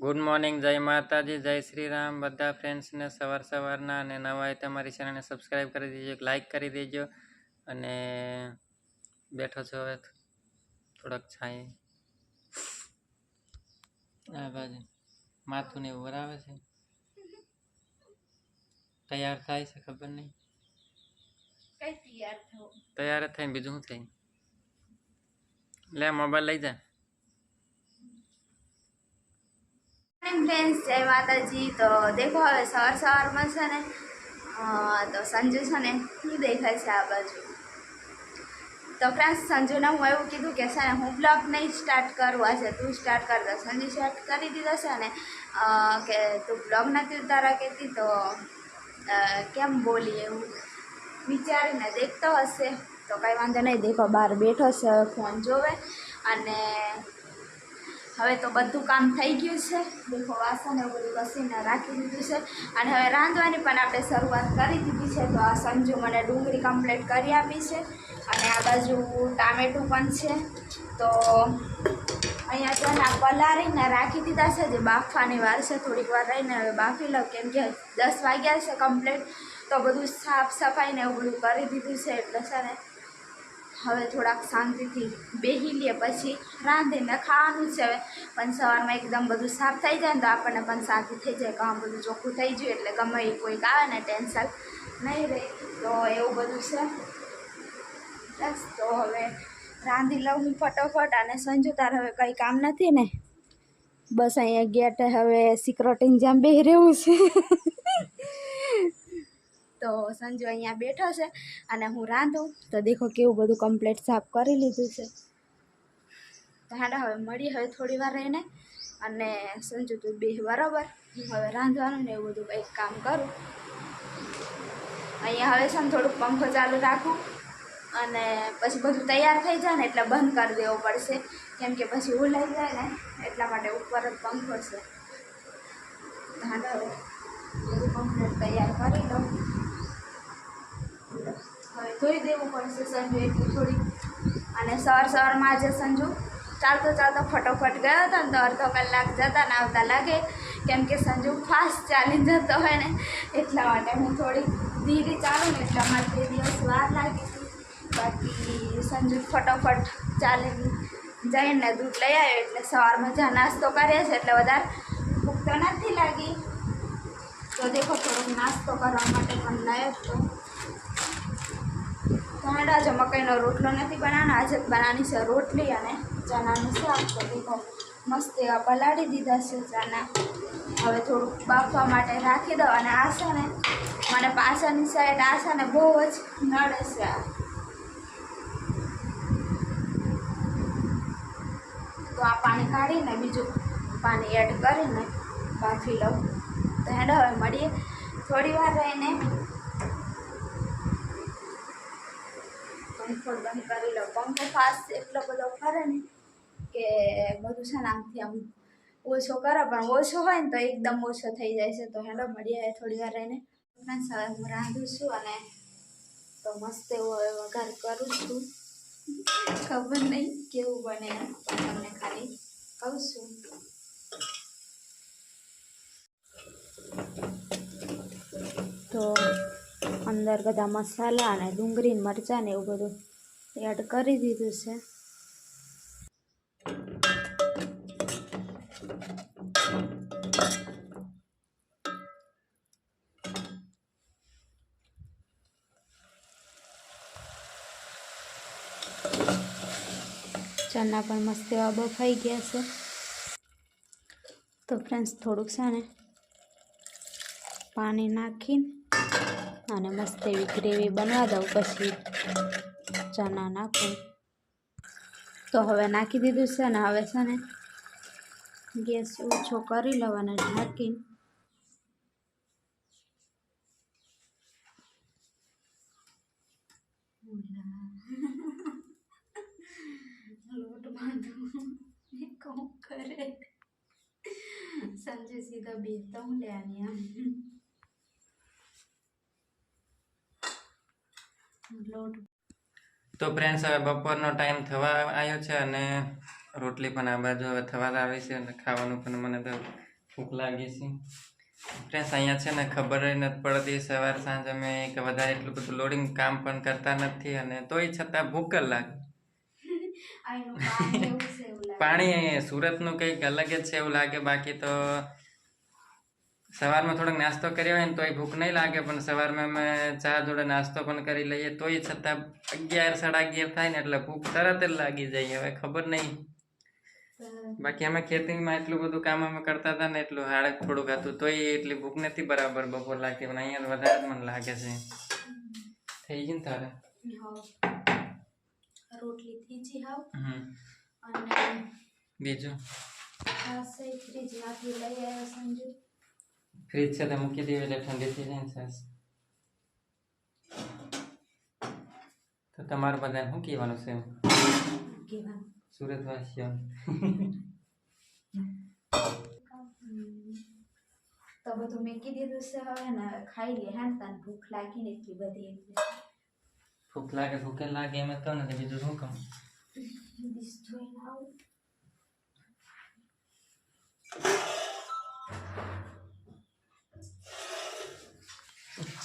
Good morning જય માતાજી જય શ્રી રામ બધા ફ્રેન્ડ્સને સવાર સવારના અને નવા હોય તમારી ચેનલને સબસ્ક્રાઈબ કરી દેજો લાઈક કરી દેજો અને બેઠો છો હવે થોડાક છાંય. આ બાજુ માથું ને એવું આવે છે. તૈયાર થાય છે ખબર નહીં? તૈયાર થઈને બીજું શું થાય? લે મોબાઈલ લઈ જા. ફ્રેન્ડ્સ જય માતાજી. તો દેખો હવે સવાર સવારમાં છે ને તો સંજુ છે ને શું દેખાય છે આ બાજુ. તો ફ્રેન્ડ્સ સંજુને હું એવું કીધું કે છે ને, હું બ્લોગ નહીં સ્ટાર્ટ કરું આજે, તું સ્ટાર્ટ કર. દો સંજુ સ્ટાર્ટ કરી દીધો છે ને કે તું બ્લોગ નથી ઉતારા કહેતી, તો કેમ બોલી એવું વિચારીને દેખતો હશે. તો કંઈ વાંધો નહીં, દેખો બહાર બેઠો છે ફોન જોવે. અને હવે તો બધું કામ થઈ ગયું છે. દેખો, વાસણ એવું બધું ઘસીને રાખી દીધું છે. અને હવે રાંધવાની પણ આપણે શરૂઆત કરી દીધી છે. તો આ સંજુ મને ડુંગળી કમ્પ્લીટ કરી આપી છે. અને આ બાજુ ટામેટું પણ છે. તો અહીંયા છે ને પલાળીને રાખી દીધા છે. જે બાફવાની વાર છે, થોડીક વાર રહીને હવે બાફી લઉં. કેમ કે દસ વાગ્યા છે કમ્પ્લીટ તો બધું સાફ સફાઈને એવું બધું કરી દીધું છે. એટલે છે ને હવે થોડાક શાંતિથી બેસી લઈએ પછી રાંધીને ખાવાનું છે હવે. પણ સવારમાં એકદમ બધું સાફ થઈ જાય ને તો આપણને પણ શાંતિ થઈ જાય. કામ બધું ચોખ્ખું થઈ ગયું એટલે ગમે એ કોઈક આવે ને ટેન્શન નહીં રહે. તો એવું બધું છે. બસ, તો હવે રાંધી લઉં હું ફટોફટ અને સંજુ તાર હવે કંઈ કામ નથી ને? બસ અહીંયા ગેટ હવે સિક્રોટિંગ જેમ બેહી રહેવું છે. તો સંજુ અહીંયા બેઠો છે અને હું રાંધું. તો દેખો કેવું બધું કમ્પ્લેટ સાફ કરી લીધું છે. તો હવે મળી, હવે થોડી વાર રહીને. અને સંજુ તું બે બરાબર. હું હવે રાંધવાનું ને એવું બધું કંઈક કામ કરું. અહીંયા હવે છે ને થોડુંક પંખો ચાલુ રાખું. અને પછી બધું તૈયાર થઈ જાય ને એટલે બંધ કરી દેવો પડશે. કેમ કે પછી ઉલાઈ જાય ને એટલા માટે ઉપર જ પંખો છે. હવે બધું કમ્પ્લેટ તૈયાર કરી હવે ધોઈ દેવું પડશે સંજુ એટલું થોડી અને સવાર સવારમાં આજે સંજુ ચાલતો ચાલતો ફટોફટ ગયો હતો ને તો અડધો કલાક જતા ને આવતા લાગે કેમ કે સંજુ ફાસ્ટ ચાલી જતો હોય ને એટલા માટે હું થોડી ધીરે ચાલું ને એટલે માટે બે દિવસ વાર લાગી હતી. બાકી સંજુ ફટોફટ ચાલી જઈને દૂધ લઈ આવ્યો એટલે સવારમાં જ્યાં નાસ્તો કરીએ છે એટલે વધારે ભૂખ તો નથી લાગી. તો દેખો થોડોક નાસ્તો કરવા માટે પણ લાવ્યો તો. તમારે આજે મકાઈનો રોટલો નથી બનાવવાનો. આજે બનાવવાની છે રોટલી અને ચણાનું શાક. તો દેખો મસ્ત એવા પલાળી દીધા છે ચણા. હવે થોડુંક બાફવા માટે રાખી દો અને આ મને પાછળની સાઈડ આ બહુ જ નડે છે તો આ પાણી કાઢીને બીજું પાણી એડ કરીને બાફી લઉં. તો હેડો હવે મળીએ. થોડી વાર રહીને પંખો બંધ કરી લો પંખો ફાસ્ટ એટલો બધો ફરે ને કે બધું છે ને આમથી આમ ઓછો કરે, પણ ઓછો હોય ને તો એકદમ ઓછો થઈ જાય છે. તો હેલો મળીએ થોડી વાર રહીને. ફ્રેન્ડ્સ હવે હું રાંધું છું અને તો મસ્ત એવો વઘાર કરું છું. ખબર નહીં કેવું બને તમને ખાલી કહું છું. તો અંદર બધા મસાલા અને ડુંગળી મરચાં ને એવું બધું એડ કરી દીધું છે. ચણા પણ મસ્ત એવા બફાઈ ગયા છે. તો ફ્રેન્ડ્સ થોડુંક છે ને પાણી નાખીને અને મસ્ત એવી ગ્રેવી બનવા દઉં પછી ચણા નાખું. તો હવે નાખી દીધું છે ને હવે છે ને ગેસ ઓછો કરી લેવાનો ઢાંકીને કરે. સંજય સીધા બેસતા હું લેવાની આમ. લોટ. તો ફ્રેન્ડ્સ હવે બપોરનો ટાઈમ થવા આવ્યો છે અને રોટલી પણ આ બાજુ હવે થવા આવી છે અને ખાવાનું પણ મને તો ભૂખ લાગી છે. ફ્રેન્ડ્સ અહીંયા છે ને ખબર નથી પડતી સવાર સાંજ અમે કે વધારે એટલું બધું લોડિંગ કામ પણ કરતા નથી અને તોય છતાં ભૂખ લાગે. પાણી સુરતનું કંઈક અલગ જ છે એવું લાગે બાકી તો સવારમાં થોડોક નાસ્તો કર્યો હોય ને તોય ભૂખ નહીં લાગે પણ સવારમાં અમે ચા જોડે નાસ્તો પણ કરી લઈએ તોય છતાં અગિયાર સાડા અગિયાર થાય ને એટલે ભૂખ તરત જ લાગી જાય હવે ખબર નહીં. બાકી અમે ખેતીમાં એટલું બધું કામ અમે કરતા હતા ને એટલું હાડક થોડુંક હતું તોય એટલી ભૂખ નથી બરાબર બપોર લાગતી પણ અહીંયા વધારે મને લાગે છે. થઈ ગયું ને તારે? રોટલી ત્રીજી હાવ. અને બીજું? ત્રીજી લઈ આવ્યો સંજુ. ફ્રીજ છે તો મૂકી દેવી એટલે ઠંડી થઈ જાય ને સાસ તો તમારે બધાને શું કહેવાનું છે કહેવાનું સુરતવાસીઓ તો બધું મેકી દીધું છે હવે ને ખાઈ લે હા ને તને ભૂખ લાગી ને એટલી બધી ભૂખ લાગે ભૂખે લાગે એમ તો નથી બીજું શું કહું આવું ચાલ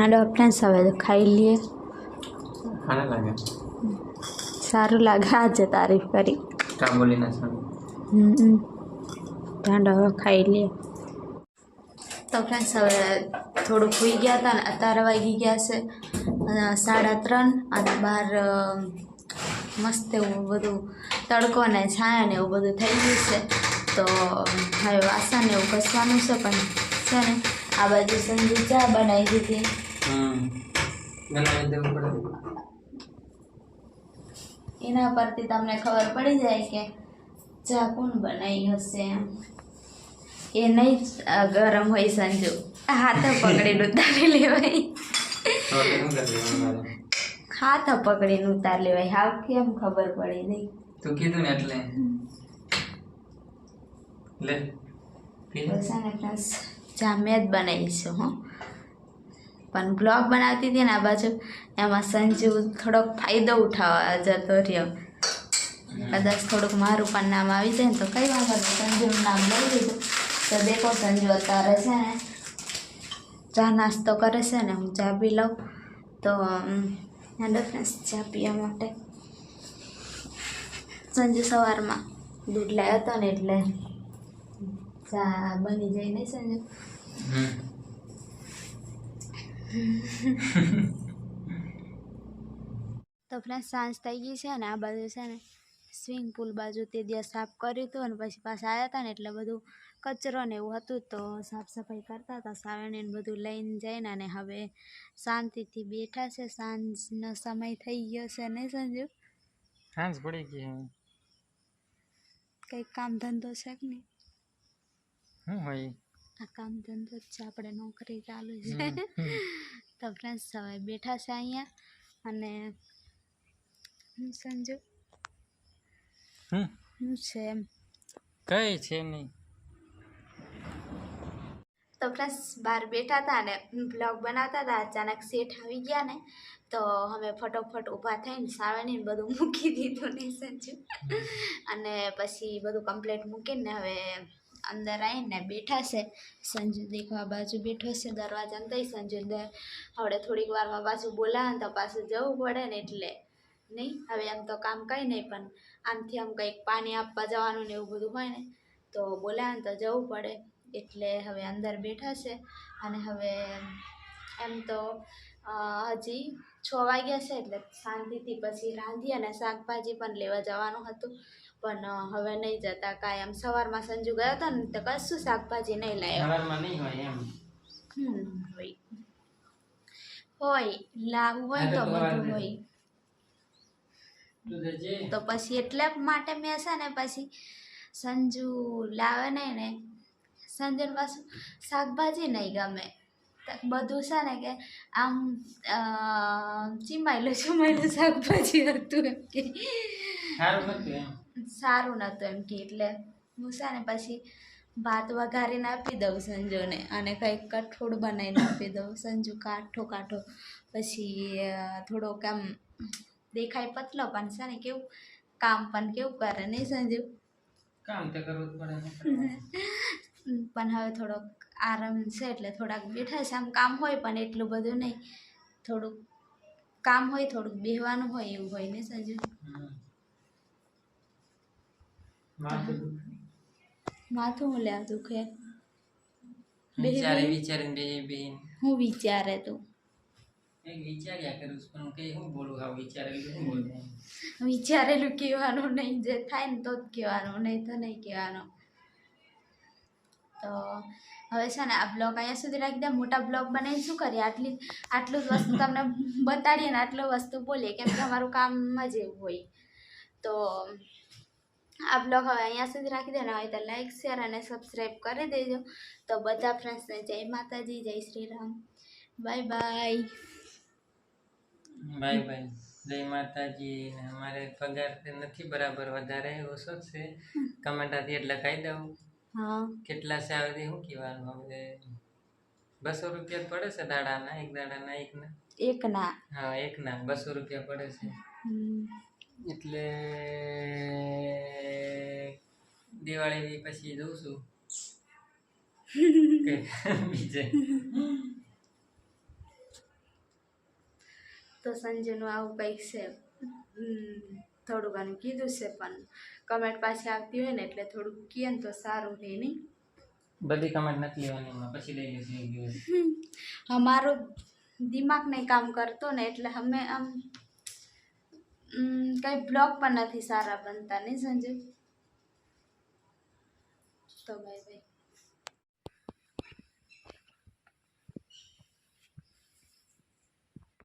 હાલો આપણે હવે ખાઈ લાગે સારું લાગે આજે તારીફ કરી. કાબુલી ના હમ ઠંડો હવે ખાઈ લઈએ. તો ફ્રેન્ડ્સ હવે થોડુંક ખુઈ ગયા હતા ને અત્યારે વાગી ગયા છે. સાડા ત્રણ અને બહાર મસ્ત એવું બધું તડકો ને છાયા ને એવું બધું થઈ ગયું છે. તો હવે વાસણ ને એવું ઘસવાનું છે પણ છે ને આ બાજુ સંજુ ચા બનાવી દીધી. હમ. દેવું પડે. એના પરથી તમને ખબર પડી જાય કે ચા કોણ બનાવી હશે એમ. એ નહીં ગરમ હોય સંજુ. હાથ પકડીને ઉતારી લેવાય. હાથ પકડીને ઉતાર લેવાય. હાવ કેમ ખબર પડી નહીં તું કીધું ને એટલે. લે પી લે. ફ્રેન્ડ્સ જામ્યા જ બનાવીશું હો. પણ બ્લોગ બનાવતી હતી ને આ બાજુ, એમાં સંજુ થોડોક ફાયદો ઉઠાવવા જતો રહ્યો. કદાચ થોડુંક મારું પણ નામ આવી જાય ને તો કઈ વાંધો નહીં. સંજુનું નામ લઈ લીધું. તો દેખો સંજુ અત્યારે છે ને, ચા નાસ્તો કરે છે ને, હું ચા પી લઉં. તો હેલો ફ્રેન્ડ્સ ચા પીવા માટે. સંજુ સવારમાં દૂધ લાવ્યો હતો ને એટલે ચા બની જાય નહીં સંજુ? તો ફ્રેન્ડ સાંજ થઈ ગઈ છે ને આ બાજુ છે ને સ્વિમિંગ પુલ બાજુ તે દિવસ સાફ કર્યું હતું અને પછી પાછા આવ્યા હતા ને એટલે બધું કચરો ને એવું હતું તો સાફ સફાઈ કરતા હતા સાવરણીને બધું લઈને જઈને અને હવે શાંતિથી બેઠા છે. સાંજનો સમય થઈ ગયો છે નહીં સંજુ? સાંજ પડી ગઈ. કંઈક કામ ધંધો છે કે નહીં? હું હોય? આ કામ ધંધો જ છે આપણે નોકરી ચાલુ છે. તો ફ્રેન્ડ્સ હવે બેઠા છે અહીંયા અને હું સંજુ? હું છે એમ. કઈ છે નહીં. તો ફ્રેન્ડ્સ બહાર બેઠા હતા ને બ્લોગ બનાવતા હતા અચાનક સેઠ આવી ગયા ને. તો અમે ફટોફટ ઊભા થઈને સાવણીને બધું મૂકી દીધું ને સંજુ. અને પછી બધું કમ્પ્લેટ મૂકીને હવે અંદર આવીને બેઠા છે. સંજુ દેખવા બાજુ બેઠો છે, દરવાજા તઈ. સંજુ હવે થોડીક વારમાં પાછું બોલાવે તો પાછું જવું પડે ને એટલે. નહીં? હવે આમ તો કામ કંઈ નહીં, પણ આમથી આમ કંઈક પાણી આપવા જવાનું ને એવું બધું હોય ને, તો બોલાવે તો જવું પડે. એટલે હવે અંદર બેઠા છે અને હવે એમ તો હજી છ વાગ્યા છે એટલે શાંતિથી પછી રાંધી અને શાકભાજી પણ લેવા જવાનું હતું. પણ હવે નહીં જતા કાંઈ. આમ સવારમાં સંજુ ગયો હતો ને તો કશું શાકભાજી નહીં લાવ્યો સવારમાં નહીં હોય એમ. હમ હોય. હોય લાવું હોય તો બધું હોય. તો પછી એટલે માટે મેં છે ને પછી સંજુ લાવે નહીં ને સંજુને પાછું શાકભાજી નહીં ગમે. બધું છે ને કે આમ ચીમાયેલું ચીમાયેલું શાકભાજી હતું એમ કે. સારું નહોતું એમ કે એટલે હું છે ને પછી ભાત વઘારીને આપી દઉં સંજુને અને કંઈક કઠોળ બનાવીને આપી દઉં. સંજુ કાઠો કાઠો. પછી થોડોક આમ દેખાય પતલો પણ છે ને કેવું કામ પણ કેવું કરે નહીં સંજુ? કામ તો કરવું પડે પણ હવે થોડોક આરામ છે એટલે થોડાક બેઠા છે. આમ કામ હોય પણ એટલું બધું નહીં. થોડુંક કામ હોય થોડુંક બેહવાનું હોય એવું હોય ને સંજુ. માથું. હું લેવા દુખે. વિચારે વિચારીને બે બેન હું વિચારે તું. વિચાર્યા કરું છું પણ કઈ હું બોલું? હા વિચારેલું શું બોલું? વિચારેલું કહેવાનું નહીં જે થાય ને તો જ કહેવાનું નહીં તો નહીં કહેવાનું. તો હવે છે ને આ બ્લોગ અહીંયા સુધી રાખી દે. મોટા બ્લોગ બનાવીને શું કરીએ? આટલી આટલું જ વસ્તુ તમને બતાડીએ ને આટલું વસ્તુ બોલીએ કેમ કે અમારું કામ જ એવું હોય. તો આ બ્લોગ હવે અહીંયા સુધી રાખી દે ને હોય તો લાઈક શેર અને સબસ્ક્રાઈબ કરી દેજો. તો બધા ફ્રેન્ડ્સને જય માતાજી જય Shri Ram. Bye bye bye bye જય માતાજી. ને અમારે પગાર નથી બરાબર વધારે ઓછો શું છે. કમેન્ટ હતી એટલે કહી દઉં. હા. કેટલા છે આવે શું કહેવાનું? હવે બસો રૂપિયા પડે છે દાડાના એક દાડાના એકના? એક ના હા એકના. બસો રૂપિયા પડે છે. એટલે દિવાળી પછી જઉં છું. બીજે. તો સંજયનું આવું કંઈક છે. થોડું ઘણું કીધું છે પણ કમેન્ટ પાછી આવતી હોય ને એટલે થોડુંક કહે ને તો સારું રહે નહીં. બધી કમેન્ટ નથી લેવાની પછી લઈ લઈશું અમારો દિમાગ નહીં કામ કરતો ને એટલે અમે આમ કંઈ બ્લોગ પણ નથી સારા બનતા નહીં સંજય? તો બાય બાય